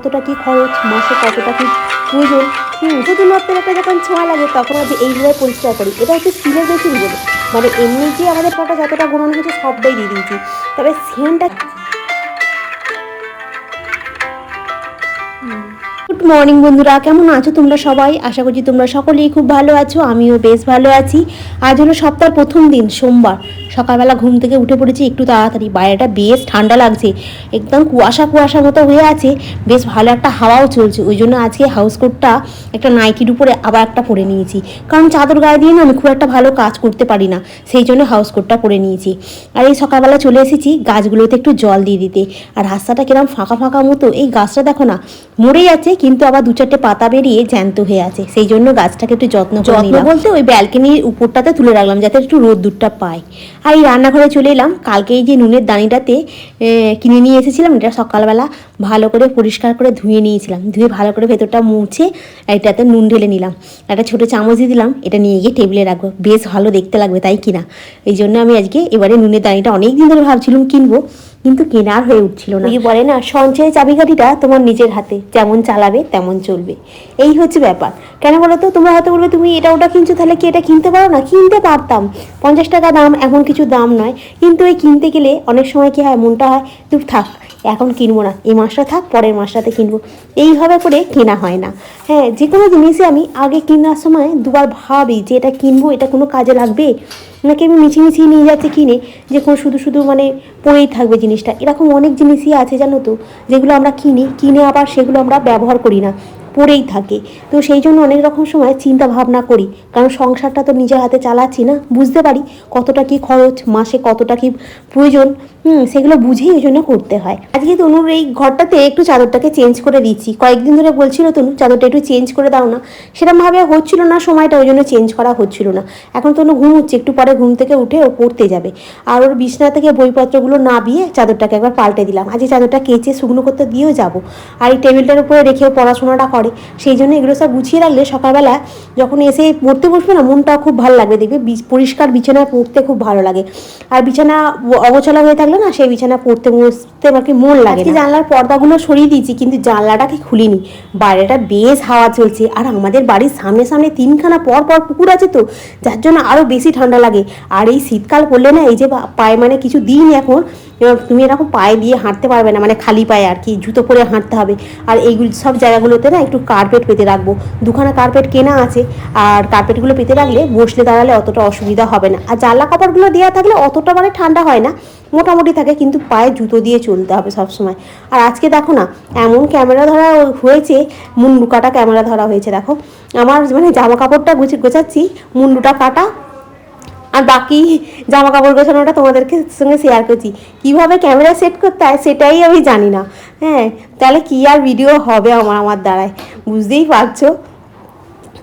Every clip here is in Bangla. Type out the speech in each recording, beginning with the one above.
কতটা কি খরচ, মাসে কতটা কি প্রয়োজন হুম মাত্র একটা যখন ছোঁয়া লাগে, তখন আজ এইভাবে পরিষ্কার করি। এটা হচ্ছে স্কিনের বেশি মানে এমনি যে আমাদের পটা যতটা গুণানো হয়েছে, সবটাই দিয়ে দিয়েছি। তবে সেন্টটা মর্নিং বন্ধুরা, কেমন আছো তোমরা সবাই? আশা করছি তোমরা সকলেই খুব ভালো আছো, আমিও বেশ ভালো আছি। আজ হলো সপ্তাহের প্রথম দিন, সোমবার। সকালবেলা ঘুম থেকে উঠে পড়েছি, একটু তাড়াতাড়ি, বাইরেটা বেশ ঠান্ডা লাগছে, একদম কুয়াশা কুয়াশা মতো হয়ে আছে, বেশ ভালো একটা হাওয়াও চলছে, ওই জন্য আজকে হাউস কোটটা একটা নাইকির উপরে আবার একটা পরে নিয়েছি। কারণ চাদর গায়ে দিয়ে না আমি খুব একটা ভালো কাজ করতে পারি না, সেই জন্য হাউস কোটটা পরে নিয়েছি। আর এই সকালবেলা চলে এসেছি গাছগুলোতে একটু জল দিয়ে দিতে। আর রাস্তাটা কিরম ফাঁকা ফাঁকা মতো, এই গাছটা দেখো না মরে যাচ্ছে কিন্তু আবার দু চারটে পাতা বেরিয়ে জ্যান্ত হয়ে আছে। সেই জন্য গাছটাকে একটু যত্ন যত্ন বলতে ওই ব্যালকনির উপরটাতে তুলে রাখলাম যাতে একটু রোদ দুধটা পায়। আর এই রান্নাঘরে চলে এলাম। কালকে এই যে নুনের দানিটাতে কিনে নিয়ে এসেছিলাম, এটা সকালবেলা ভালো করে পরিষ্কার করে ধুয়ে নিয়েছিলাম। ধুয়ে ভালো করে ভেতরটা মুছে এটাতে নুন ঢেলে নিলাম। একটা ছোটো চামচ দিয়ে দিলাম, এটা নিয়ে গিয়ে টেবিলে রাখব। বেশ ভালো দেখতে লাগবে, তাই কিনা এই জন্য আমি আজকে এবারে নুনের দানিটা অনেক দিন ধরে ভাবছিলাম কিনবো, কিন্তু কেনার হয়ে উঠছিল না। বলে না, সঞ্চয়ের চাবিকাঠিটা তোমার নিজের হাতে। যেমন চালাবে, তেমন চলবে। এই হচ্ছে ব্যাপার। কেন বলো তো? তোমরা হয়তো বলবে, তুমি এটা ওটা কিনছো, তাহলে কি এটা কিনতে পারো না? কিনতে পারতাম। পঞ্চাশ টাকা দাম এমন কিছু দাম নয়। কিন্তু এই কিনতে গেলে অনেক সময় কী হয়, মনটা হয় তুই থাক, এখন কিনবো না। এই মাসটা থাক, পরের মাসটাতে কিনবো। এইভাবে করে কেনা হয় না। হ্যাঁ যে কোনো জিনিসই আমি আগে কেনার সময় দুবার ভাবি যে এটা কিনবো, এটা কোনো কাজে লাগবে? নাকি আমি মিছিয়ে মিছিয়ে নিয়ে যাচ্ছি কিনে, যে কোনো শুধু শুধু মানে পড়েই থাকবে জিনিসটা? এরকম অনেক জিনিসই আছে জানো তো, যেগুলো আমরা কিনি, কিনে আবার সেগুলো আমরা ব্যবহার করি না। পড়েই থাকে। তো সেই জন্য অনেক রকম সময় চিন্তা ভাবনা করি। কারণ সংসারটা তো নিজের হাতে চালাচ্ছি না, বুঝতে পারি কতটা কি খরচ, মাসে কতটা কি প্রয়োজন, হুম, সেগুলো বুঝেই ওই জন্য করতে হয়। আজকে তনুর এই ঘরটাতে একটু চাদরটাকে চেঞ্জ করে দিচ্ছি। কয়েকদিন ধরে বলছিল তনু, চাদরটা একটু চেঞ্জ করে দাও না। সেরকমভাবে হচ্ছিল না, সময়টা ওই জন্য চেঞ্জ করা হচ্ছিল না। এখন তনু ঘুম হচ্ছে একটু পরে ঘুম থেকে উঠে ও পড়তে যাবে। আর ওর বিছনা থেকে বইপত্রগুলো নাবিয়ে চাদরটাকে একবার পাল্টে দিলাম। আজকে চাদরটা কেচে শুকনো করতে দিয়েও যাব। আর এই টেবিলটার উপরে রেখেও পড়াশোনাটা করে সেই জন্য এগুলো সব গুছিয়ে রাখলে সকালবেলা যখন এসে পড়তে বসবে না মনটা খুব ভালো লাগবে দেখবে পরিষ্কার বিছানায় পড়তে খুব ভালো লাগে। আর বিছানা অগোছালা হয়ে থাকলে না সেই বিছানা পড়তে বসতে আর কি মন লাগে। জানলার পর্দাগুলো সরিয়ে দিয়েছি কিন্তু জানলাটাকে খুলিনি। বাইরেটা বেশ হাওয়া চলছে আর আমাদের বাড়ির সামনে সামনে তিনখানা পর পর পুকুর আছে তো যার জন্য আরও বেশি ঠান্ডা লাগে। আর এই শীতকাল পড়লে না এই যে পায়ে মানে কিছু দিন এখন এবার তুমি এরকম পায়ে দিয়ে হাঁটতে পারবে না মানে খালি পায়ে আর কি, জুতো পরে হাঁটতে হবে। আর এইগুলো সব জায়গাগুলোতে না একটু কার্পেট পেতে রাখব। দুখানা কার্পেট কেনা আছে, আর কার্পেটগুলো পেতে রাখলে বসলে দাঁড়ালে অতটা অসুবিধা হবে না। আর জানলা কাপড়গুলো দেওয়া থাকলে অতটা মানে ঠান্ডা হয় না, মোটামুটি থাকে, কিন্তু পায়ে জুতো দিয়ে চলতে হবে সব সময় আর আজকে দেখো না, এমন ক্যামেরা ধরা হয়েছে, মুন্ডু কাটা ক্যামেরা ধরা হয়েছে, দেখো। আমার মানে জামা কাপড়টা গুছি, গোছাচ্ছি, মুন্ডুটা কাটা আর বাকি জামা কাপড় গোছানোটা তোমাদেরকে সঙ্গে শেয়ার করছি। কীভাবে ক্যামেরা সেট করতে হয় সেটাই আমি জানি না। হ্যাঁ তাহলে কি আর ভিডিও হবে আমার আমার দ্বারায়? বুঝতেই পারছ?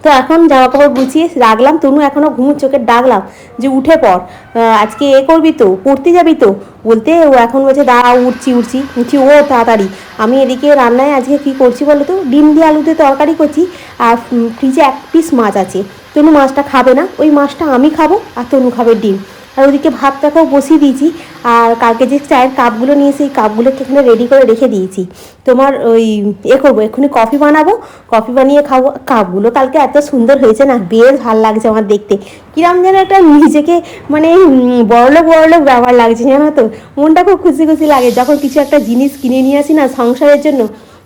তো এখন জামা কাপড় গুছিয়ে রাখলাম। তনু এখনও ঘুমুর চোখে ডাকলাম যে উঠে আহ, আজকে এ করবি তো পড়তে যাবি তো? বলতে ও এখন বলছে দাঁড়া উঠছি উঠছি। উঠছি ও তাড়াতাড়ি। আমি এদিকে রান্নায় আজকে কি করছি বলো তো? ডিম দিয়ে আলুতে তরকারি করছি। আর ফ্রিজে এক পিস মাছ আছে। তনু মাছটা খাবে না, ওই মাছটা আমি খাব আর তনু খাবে ডিম। আর ওদিকে ভাতটাকেও বসিয়ে দিয়েছি, আর কালকে যে চায়ের কাপগুলো নিয়ে সেই কাপগুলোকে এখানে রেডি করে রেখে দিয়েছি। তোমার ওই এ করব, এক্ষুনি কফি বানাবো কফি বানিয়ে খাব। কাপগুলো কালকে এত সুন্দর হয়েছে না, বেশ ভালো লাগছে আমার দেখতে। কিরম যেন একটা নিজেকে মানে বড়লোক বড়লোক ব্যাপার লাগছে, জানো তো? মনটা খুব খুশি খুশি লাগে, যখন কিছু একটা জিনিস কিনে নিয়ে আসি না সংসারের জন্য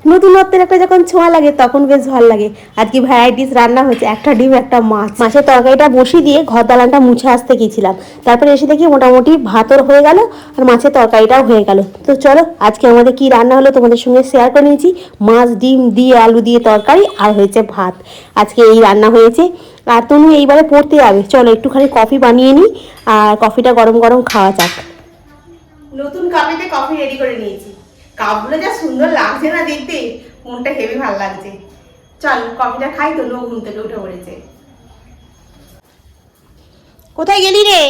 নতুনত্বের একটা যখন ছোঁয়া লাগে, তখন বেশ ভালো লাগে। আজকে ভ্যারাইটিস রান্না হচ্ছে, একটা ডিম, একটা মাছ। মাছের তরকারিটা বসিয়ে দিয়ে ঘর দালানটা মুছে আসতে গিয়েছিলাম। তারপরে এসে দেখি মোটামুটি ভাতও হয়ে গেল আর মাছের তরকারিটাও হয়ে গেল। তো চলো, আজকে আমাদের কি রান্না হলো তোমাদের সঙ্গে শেয়ার করে নিয়েছি। মাছ, ডিম দিয়ে আলু দিয়ে তরকারি আর হয়েছে ভাত। আজকে এই রান্না হয়েছে। আর তনু এইবারে পড়তে যাবে। চলো, একটুখানি কফি বানিয়ে নিই। আর কফিটা গরম গরম খাওয়া যাক। নতুন কাপেতে কফি রেডি করে নিয়েছি। কাপগুলো যা সুন্দর লাগছে না দেখতে মনটা হেভি ভালো লাগছে। চল কফিটা খাই তো নো ঘুম থেকে উঠে পড়েছে। কোথায় গেলি রে?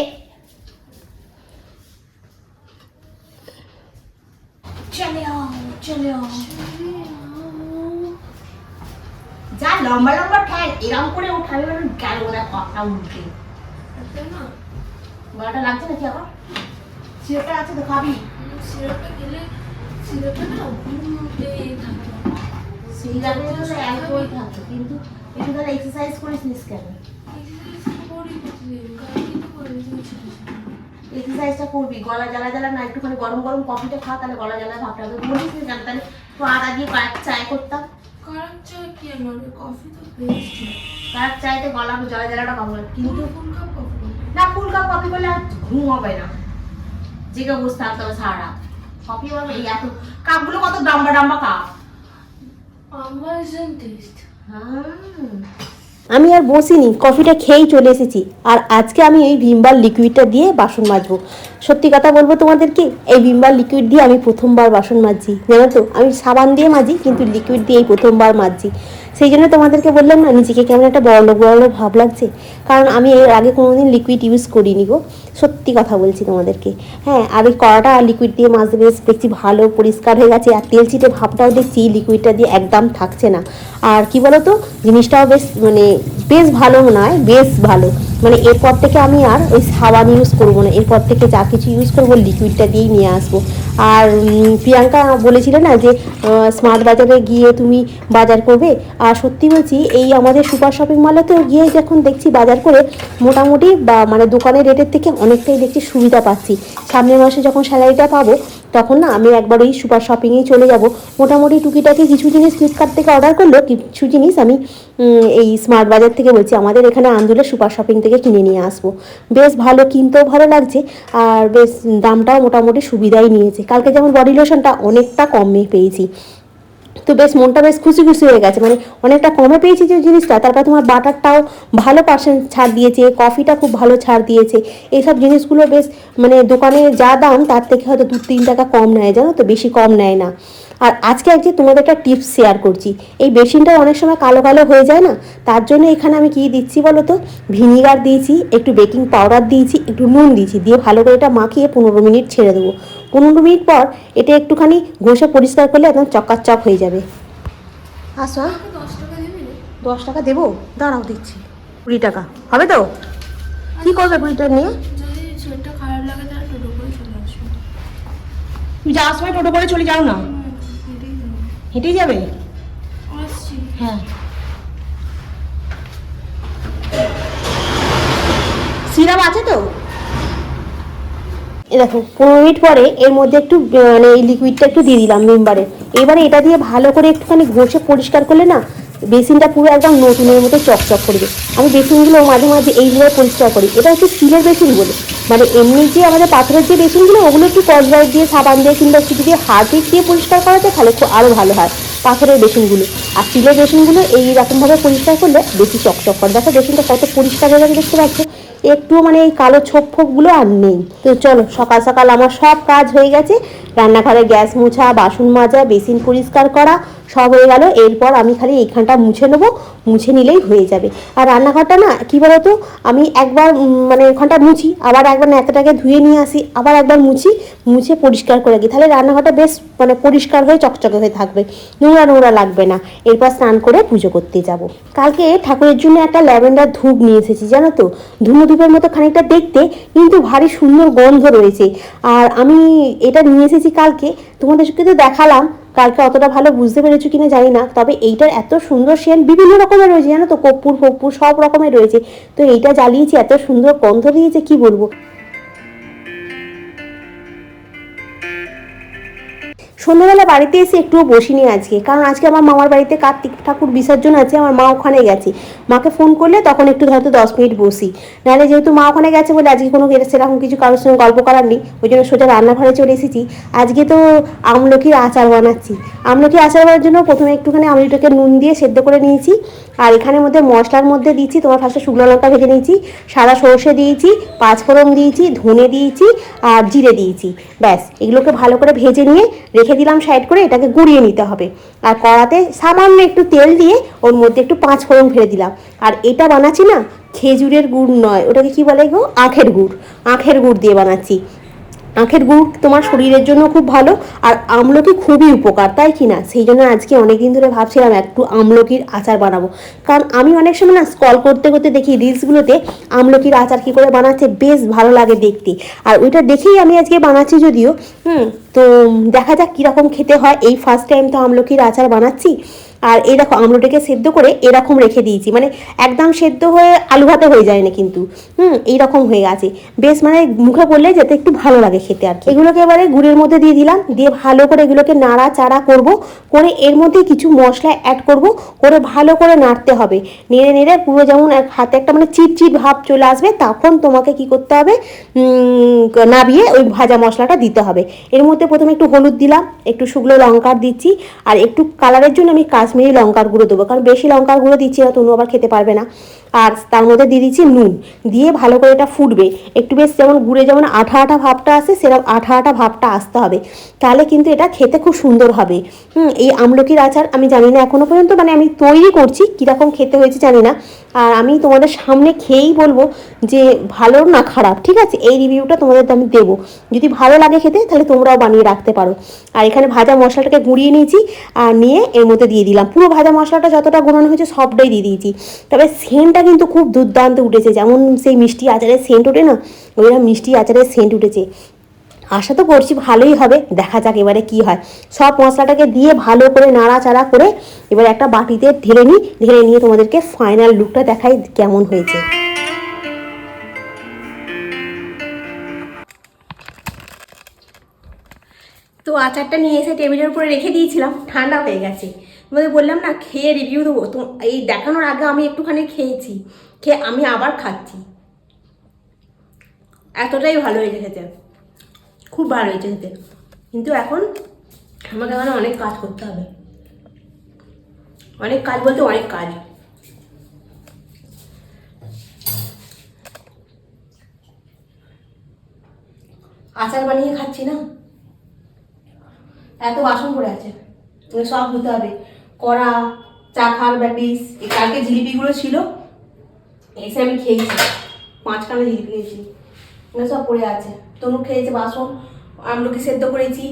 যা লম্বা লম্বা ঠ্যাং এরম করে উঠাবে মানে গেল ওরা কথা উঠবে গলাটা লাগছে নাকি আবার সিরপটা আছে তো খাবি। সিরাপটা গেলে সিরাপটা না ঘুম থাকে সেই রাতে তো সে অল্পই কিন্তু একটু এক্সারসাইজ করিস নিস কেন এক্সারসাইজটা করবি গলা জ্বালা জ্বালা না একটুখানি গরম গরম কফিটা খা তাহলে গলা জ্বালা ভাবটা হবে বলিস নি কেন তাহলে তো আদা দিয়ে চায় করতাম। খারাপ চা কি আমার? কফি তো বেস্ট কয়েক চাইতে গলা জ্বালা জ্বালাটা কম কিন্তু ফুল কাপ কফি না ফুল কাপ কফি করলে আর ঘুম হবে না। জেগে বসে থাকতে হবে সারা রাত। কফি হবে এই এত কাপগুলো কত ডাম্বা ডাম্বা কাপ? আমি আর বসিনি কফিটা খেয়েই চলে এসেছি। আর আজকে আমি এই ভিমবার লিকুইডটা দিয়ে বাসন মাজবো। সত্যি কথা বলব তোমাদেরকে এই ভিমবার লিকুইড দিয়ে আমি প্রথমবার বাসন মাজছি। জানো তো আমি সাবান দিয়ে মাজি কিন্তু লিকুইড দিয়ে এই প্রথমবার মাজছি। সেই জন্য তোমাদেরকে বললাম না, নিজেকে কেমন একটা বড় লোক, বড় ভাব লাগছে। কারণ আমি এর আগে কোনো দিন লিকুইড ইউজ করিনি গো। সত্যি কথা বলছি তোমাদেরকে। হ্যাঁ আর এই কড়াটা লিকুইড দিয়ে মাছ বেশ দেখছি ভালো, পরিষ্কার হয়ে গেছে। আর তেল ছিটে ভাবটাও দেখছি লিকুইডটা দিয়ে একদম থাকছে না। আর কি বলতো, জিনিসটাও বেশ মানে বেশ ভালো নয় বেশ ভালো। মানে এরপর থেকে আমি আর ওই সাবান ইউজ করব না। এরপর থেকে যা কিছু ইউজ করব লিকুইডটা দিয়েই নিয়ে আসব। আর প্রিয়াঙ্কা বলেছিল না যে স্মার্ট বাজারে গিয়ে তুমি বাজার করবে? আর সত্যি বলছি, এই আমাদের সুপার শপিং মলেতেও গিয়ে যখন দেখছি বাজার করে, মোটামুটি বা মানে দোকানের রেটের থেকে অনেকটাই দেখছি সুবিধা পাচ্ছি। সামনের মাসে যখন স্যালারিটা পাবো তখন না আমি একবার ওই সুপার শপিংয়েই চলে যাব। মোটামুটি টুকিটাকি কিছু জিনিস ফ্লিপকার্ট থেকে অর্ডার করল, কিছু জিনিস আমি এই স্মার্ট বাজার থেকে বলছি, আমাদের এখানে আন্দুলের সুপার শপিং থেকে কিনে নিয়ে আসব। বেশ ভালো, কিনতেও ভালো লাগছে, আর বেশ দামটাও মোটামুটি সুবিধাই নিয়েছে। কালকে যেমন বডি লোশনটা অনেকটা কমে পেয়েছি। তো বেশ, মনটা বেশ খুশি খুশি হয়ে গেছে। মানে অনেকটা কমে পেয়েছি যে জিনিসটা, তারপর তোমার বাটারটাও ভালো পার্সেন্ট ছাড় দিয়েছে, কফিটা খুব ভালো ছাড় দিয়েছে। এইসব জিনিসগুলো বেশ মানে দোকানে যা দাম, তার থেকে হয়তো দু তিন টাকা কম নেয়, জানো তো? বেশি কম নেয় না। আর আজকে আজকে তোমাদের একটা টিপস শেয়ার করছি, এই বেসিনটা অনেক সময় কালো কালো হয়ে যায় না? তার জন্য এখানে আমি কি দিচ্ছি বলো তো? ভিনিগার দিয়েছি, একটু বেকিং পাউডার দিয়েছি, একটু নুন দিয়েছি, দিয়ে ভালো করে এটা মাখিয়ে পনেরো মিনিট ছেড়ে দেবো। পনেরো মিনিট পর এটা একটুখানি ঘষে পরিষ্কার করলে একদম চকাচক হয়ে যাবে। আসো হ্যাঁ? দশ টাকা দিবি? দাঁড়াও, দিচ্ছি। কুড়ি টাকা। হবে তো? কী করবে কুড়িটা নিয়ে? তুমি যাওয়ার সময় টোটো করে চলে যাও না? হেঁটেই যাবে? হ্যাঁ। সিরাপ আছে তো? দেখো, পনেরো মিনিট পরে এর মধ্যে একটু মানে এই লিকুইডটা একটু দিয়ে দিলাম মেম্বারে এবারে এটা দিয়ে ভালো করে একটুখানি ঘষে পরিষ্কার করলে না, বেসিনটা পুরো একদম নতুনের মতো চকচক করবে। আমি বেসিনগুলো মাঝে মাঝে এইভাবে পরিষ্কার করি। এটা হচ্ছে স্টিলের বেসিন বলে। মানে এমনি যে আমাদের পাথরের যে বেসিনগুলো, ওগুলো একটু কসবাইট দিয়ে, সাবান দিয়ে কিংবা একটু যদি হার্পিক দিয়ে পরিষ্কার করা যায়, তাহলে খুব আরও ভালো হয় পাথরের বেসিনগুলো। আর স্টিলের বেসিনগুলো এই রকমভাবে পরিষ্কার করলে বেশি চকচক করে। দেখো বেসিনটা কত পরিষ্কার হয়ে গেছে দেখতে পাচ্ছ? একটু মানে এই কালো ছোপ ফোপগুলো আর নেই। তো চলো, সকাল সকাল আমার সব কাজ হয়ে গেছে। রান্নাঘরে গ্যাস মোছা, বাসন মাজা, বেসিন পরিষ্কার করা সব হয়ে গেল। এরপর আমি খালি এইখানটা মুছে নেব, মুছে নিলেই হয়ে যাবে। আর রান্নাঘরটা না, কী বলতো, আমি একবার মানে ওখানটা মুছি, আবার একবার ন্যাতাটাকে ধুয়ে নিয়ে আসি, আবার একবার মুছি, মুছে পরিষ্কার করে দিই তাহলে রান্নাঘরটা বেশ মানে পরিষ্কার হয়ে চকচকে হয়ে থাকবে, নোংরা নোংরা লাগবে না। এরপর স্নান করে পুজো করতে যাব। কালকে ঠাকুরের জন্য একটা ল্যাভেন্ডার ধূপ নিয়ে এসেছি, জানো তো? ধুনো ধূপের মতো খানিকটা দেখতে, কিন্তু ভারী সুন্দর গন্ধ রয়েছে। আর আমি এটা নিয়ে এসেছি কালকে তোমাদেরকে তো দেখালাম কালকে অতটা ভালো বুঝতে পেরেছ কিনা জানি না, তবে এইটার এত সুন্দর সেন বিভিন্ন রকমের রয়েছে, জানো তো, কর্পূর ফপ্পুর সব রকমের রয়েছে। তো এইটা জ্বালিয়েছি, এত সুন্দর গন্ধ দিয়েছে, কি বলব? সন্ধ্যাবেলা বাড়িতে এসে একটুও বসিনি আজকে। কারণ আজকে আমার মামার বাড়িতে কার্তিক ঠাকুর বিসর্জন আছে, আমার মা ওখানে গেছে। মাকে ফোন করলে তখন একটু হয়তো দশ মিনিট বসি। নাহলে যেহেতু মা ওখানে গেছে বলে আজকে কোনো সেরকম কিছু কারোর সঙ্গে গল্প করার নেই, ওই জন্য সোজা রান্নাঘরে চলে এসেছি। আজকে তো আমলকির আচার বানাচ্ছি। আমলকি আচার বানার জন্য প্রথমে একটুখানি আমলকিটাকে নুন দিয়ে সেদ্ধ করে নিয়েছি। আর এখানের মধ্যে মশলার মধ্যে দিয়েছি তোমার ফার্স্টে শুকনো লঙ্কা ভেজে নিয়েছি, সাদা সর্ষে দিয়েছি, পাঁচফোড়ন দিয়েছি, ধনে দিয়েছি, আর জিরে দিয়েছি। ব্যাস, এগুলোকে ভালো করে ভেজে নিয়ে রেখে দিলাম সাইড করে, এটাকে গুঁড়িয়ে নিতে হবে। আর কড়াতে সামান্য একটু তেল দিয়ে ওর মধ্যে একটু পাঁচ ফোড়ন ফেলে দিলাম। আর এটা বানাচ্ছি না, খেজুরের গুড় নয়, ওটাকে কি বলে গো? আখের গুড়। আখের গুড় দিয়ে বানাচ্ছি। আখের গুড় তোমার শরীরের জন্য খুব ভালো, আর আমলকি খুবই উপকার, তাই কি না? সেই জন্য আজকে অনেকদিন ধরে ভাবছিলাম একটু আমলকির আচার বানাবো। কারণ আমি অনেক সময় না স্কল করতে করতে দেখি রিলসগুলোতে আমলকির আচার কী করে বানাচ্ছে, বেশ ভালো লাগে দেখতে। আর ওইটা দেখেই আমি আজকে বানাচ্ছি যদিও, হুম, তো দেখা যাক কীরকম খেতে হয়। এই ফার্স্ট টাইম তো আমলকির আচার বানাচ্ছি। আর দেখো আমলুটাকে সেদ্ধ করে এরকম রেখে দিয়েছি। মানে একদম সেদ্ধ হয়ে আলু ভাতে হয়ে যায় না কিন্তু। হুম, এইরকম হয়ে গেছে। বেশ মানে মুখে পড়লে যাতে একটু ভালো লাগে খেতে আর এগুলোকে এবারে গুড়ের মধ্যে দিয়ে দিলাম। দিয়ে ভালো করে এগুলোকে নাড়া চাড়া করব। করে এর মধ্যে কিছু মশলা অ্যাড করব। করে ভালো করে নাড়তে হবে। নেড়ে নেড়ে পুরো যেমন হাতে একটা মানে চিটচিট ভাব চলে আসবে, তখন তোমাকে কি করতে হবে? নাবিয়ে ওই ভাজা মশলাটা দিতে হবে। এর মধ্যে প্রথমে একটু হলুদ দিলাম, একটু শুকনো লঙ্কার দিচ্ছি, আর একটু কালারের জন্য আমি কাশ্মীরি লঙ্কার গুঁড়ো দেবো। কারণ বেশি লঙ্কার গুঁড়ো দিচ্ছি না, তনু আবার খেতে পারবে না। আর তার মধ্যে দিয়ে দিচ্ছি নুন। দিয়ে ভালো করে এটা ফুটবে। একটু বেশ যেমন গুড়ে যেমন আঠা আঠা ভাবটা আসে, সেরকম আঠা আঠা ভাবটা আসতে হবে। তাহলে কিন্তু এটা খেতে খুব সুন্দর হবে। হুম, এই আমলকির আচার আমি জানি না এখনও পর্যন্ত মানে আমি তৈরি করছি, কীরকম খেতে হয়েছে জানি না। আর আমি তোমাদের সামনে খেয়েই বলব যে ভালো না খারাপ, ঠিক আছে? এই রিভিউটা তোমাদের আমি দেবো। যদি ভালো লাগে খেতে, তাহলে তোমরাও বানিয়ে রাখতে পারো। আর এখানে ভাজা মশলাটাকে গুঁড়িয়ে নিয়েছি আর নিয়ে এর মধ্যে দিয়ে দিলাম। পুরো ভাজা মশলাটা যতটা গুঁড়ানো হয়েছে সবটাই দিয়ে দিয়েছি। তবে সেন্টটা কিন্তু খুব দুর্দান্ত উঠেছে। যেমন সেই মিষ্টি আচারের সেন্ট ওঠে না? ওইরকম মিষ্টি আচারের সেন্ট উঠেছে। আশা তো করছি ভালোই হবে। দেখা যাক এবারে কি হয়। সব মশলাটাকে দিয়ে ভালো করে নাড়াচাড়া করে এবার একটা বাটিতে ঢেলে নিই। ঢেলে নিয়ে তোমাদেরকে ফাইনাল লুকটা দেখাই কেমন হয়েছে। তো আচারটা নিয়ে এসে টেবিলের উপরে রেখে দিয়েছিলাম। ঠান্ডা হয়ে গেছে। তোমাদের বললাম না, খেয়ে রিভিউ দেবো। তো এই দেখানোর আগে আমি একটুখানি খেয়েছি। খেয়ে আমি আবার খাচ্ছি। এতটাই ভালো হয়ে খেতে। খুব ভালো হয়েছে খেতে। কিন্তু এখন আমাকে এখানে অনেক কাজ করতে হবে। অনেক কাজ বলতে অনেক কাজ। আচার বানিয়ে খাচ্ছি না? এত বাসন পড়ে আছে। সব ধুতে হবে। কড়া চা চাখার ব্যাপিস এই কালকে জিলিপিগুলো ছিল, এসে আমি খেয়েছি। পাঁচখানা জিলিপি খেয়েছি। সব পড়ে আছে। তনু খেয়েছে বাসন। আমলকি সেদ্ধ করেছি,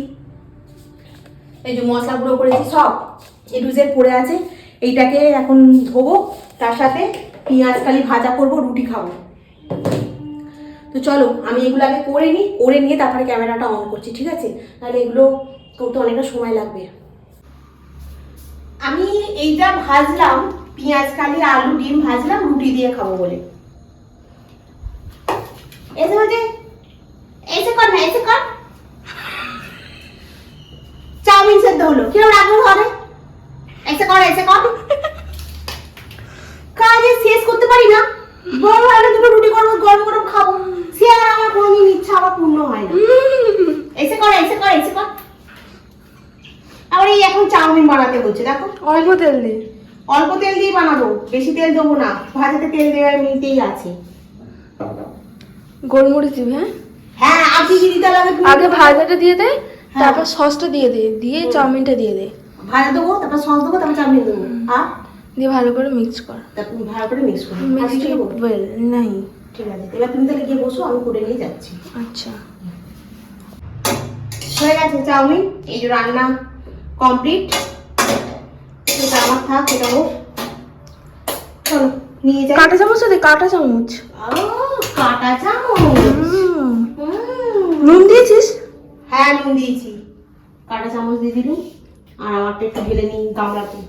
এই যে মশলা গুঁড়ো করেছি, সব এডুজের পড়ে আছে। এইটাকে এখন ধোবো, তার সাথে পেঁয়াজ খালি ভাজা করব, রুটি খাব। তো চলো, আমি এগুলো আগে করে নিই, করে নিয়ে তারপরে ক্যামেরাটা অন করছি, ঠিক আছে? তাহলে এগুলো করতে অনেকটা সময় লাগবে। আমি এইটা ভাজলাম, পেঁয়াজ কালি, আলু, ডিম ভাজলাম, রুটি দিয়ে খাব বলে। এসে এসে কর না এসে কর চাউমিন সেদ্ধ হলো কিরম রাখব ঘরে এসে কর কাজে শেষ করতে পারি না। বড় হলে দুটো রুটি করব গরম গরম খাব। সে আর আমার কোনোদিন ইচ্ছা আমার পূর্ণ হয় না। এসে কর এসে কর এসে কর। আবার এই এখন চাউমিন বানাতে হচ্ছে দেখো। অল্প তেল দিয়ে? অল্প তেল দিয়ে বানাবো বেশি তেল দেবো না। ভাজাতে তেল দেওয়ার মিলতেই আছে। গোলমরিচ দিবি হ্যাঁ? হ্যাঁ আপনি দিতে লাগে আগে ভাজাটা দিয়ে দে হ্যাঁ। তারপর সসটা দিয়ে দে দিয়ে চাউমিনটা দিয়ে দে। ভাজা দেবো তারপর সস দেবো তারপর চাউমিন দেবো। আর? দিয়ে ভালো করে মিক্স কর। তারপর ভালো করে মিক্স মিক্সড কিছু ওয়েল নাই। ঠিক আছে এবার তুমি তাহলে গিয়ে বসো আমি করে নিয়ে যাচ্ছি। আচ্ছা। হয়ে গেছে চাউমিন এই যে রান্না কমপ্লিট সেটা আমার থাক সেটা হোক। চলো নিয়ে যাই। কাঁটা চামচ দে কাঁটা চামচ। কাঁটা চামচ। নুন দিয়েছিস? হ্যাঁ নুন দিয়েছি। কাঁটা চামচ দিয়ে দিলুম আর আমারটা একটু ঢেলে নিই গামলাতে।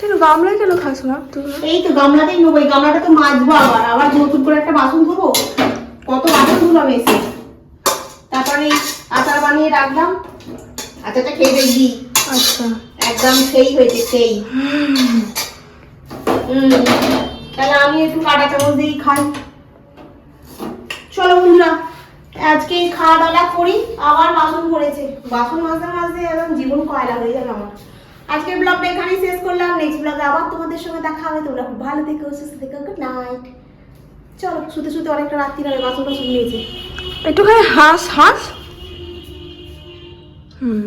কেন গামলায় কেন খাস না তুই? এই তো গামলাতেই নেব এই গামলাটা তো মাজবো আবার। আবার নতুন করে একটা বাসন ধোবো কত বাসন ধুলাম এসে তারপরে আচার বানিয়ে রাখলাম আচারটা খেয়ে দেখবি। আচ্ছা। একদম সেই হয়েছে সেই। হুম তাহলে আমি একটু কাটা চামচ দিয়েই খাই। চলো বন্ধুরা আজকে খাওয়া দাওয়া করি, আবার বাসন পড়েছে। বাসন মাজতে মাজতে একদম জীবন কয়লা হয়ে যাবে আমার। আজকের ব্লগটা এখানেই শেষ করলাম। নেক্সট ব্লগে আবার তোমাদের সঙ্গে দেখা হবে। তোমরা খুব ভালো থেকো, সুস্থ থেকো গুড নাইট চলো, শুতে শুতে অনেকটা রাত্রি হবে বাসন টাসন নিয়েছে একটুখানি হাস হাস। হুম।